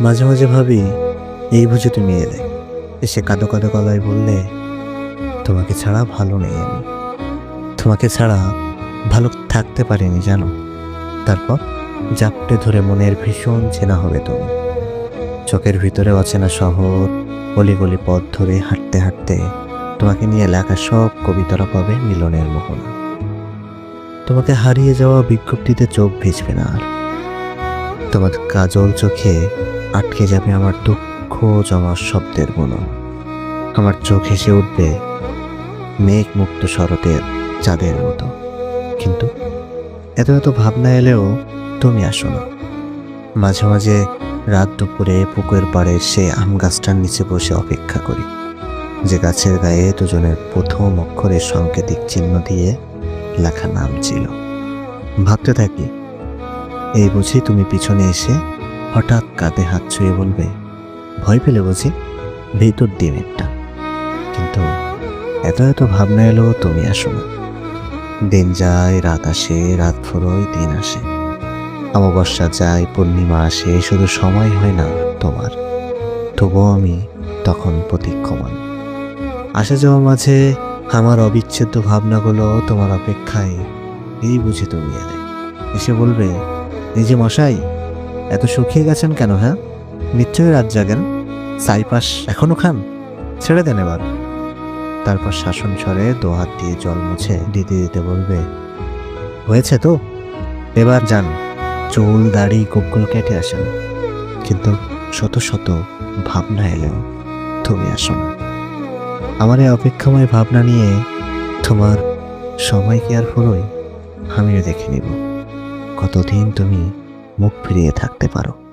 মাঝে মাঝে ভাবি, এই বুঝে তুমি এলে। এসে কাঁদো কাঁদো গলায় বললে, তোমাকে ছাড়া ভালো নেই আমি। তোমাকে ছাড়া ভালো থাকতে পারিনি, জানো? তারপর জাপটে ধরে মনের ভীষণ চেনা হবে তুমি। চোখের ভিতরে অচেনা শহর অলিগলি পথ ধরে হাঁটতে হাঁটতে তোমাকে নিয়ে লেখা সব কবিতারা পাবে মিলনের মোহনা। তোমাকে হারিয়ে যাওয়া বিজ্ঞপ্তিতে চোখ ভিজবে না আর। তোমার কাজল চোখে আটকে যাবে আমার দুঃখ জমা শব্দের গুণন আমার চোখ হেসে উঠবে মেঘ মুক্ত শরতের চাঁদের মতো। কিন্তু এত এত ভাবনা এলেও তুমি আসো না। মাঝে মাঝে রাত দুপুরে পুকুর পাড়ে সে আম গাছটার নিচে বসে অপেক্ষা করি। যে গাছের গায়ে দুজনের প্রথম অক্ষরের সাংকেতিক চিহ্ন দিয়ে লেখা নাম ছিল। ভাবতে থাকি, এই বুঝি তুমি পিছনে এসে হঠাৎ কাঁধে হাত ছুঁয়ে বলবে, ভয় পেলে বুঝি? ভিতর দিনেরটা কিন্তু এত এত ভাবনা এলো তুমি আসো না দিন যায়, রাত আসে, রাত ফুরোয়, দিন আসে। অমাবস্যা যায়, পূর্ণিমা আসে, শুধু সময় হয় না তোমার। তবুও আমি তখন প্রতীক্ষমান। আসা যাওয়া মাঝে আমার অবিচ্ছেদ্য ভাবনাগুলো তোমার অপেক্ষায়, এই বুঝে তুমি এলে। এসে বলবে, এই যে মশাই এত শুকিয়ে গেছেন কেন হ্যাঁ? নিশ্চয়ই রাত জাগেন। সাইপাস এখনও খান? ছেড়ে দেন এবার। তারপর শাসন স্বরে হাত দিয়ে জল মুছে দিতে দিতে বলবে, হয়েছে তো? এবার যান। চুল, দাড়ি গোপগুলো কেটে আসেন। কিন্তু শত শত ভাবনা এলেও তুমি আসো না। আমার এই অপেক্ষাময় ভাবনা নিয়ে তোমার সময় কি আর ফুরোয়? আমিও দেখে নিব। কতদিন তুমি মুখ ফিরিয়ে থাকতে পারো।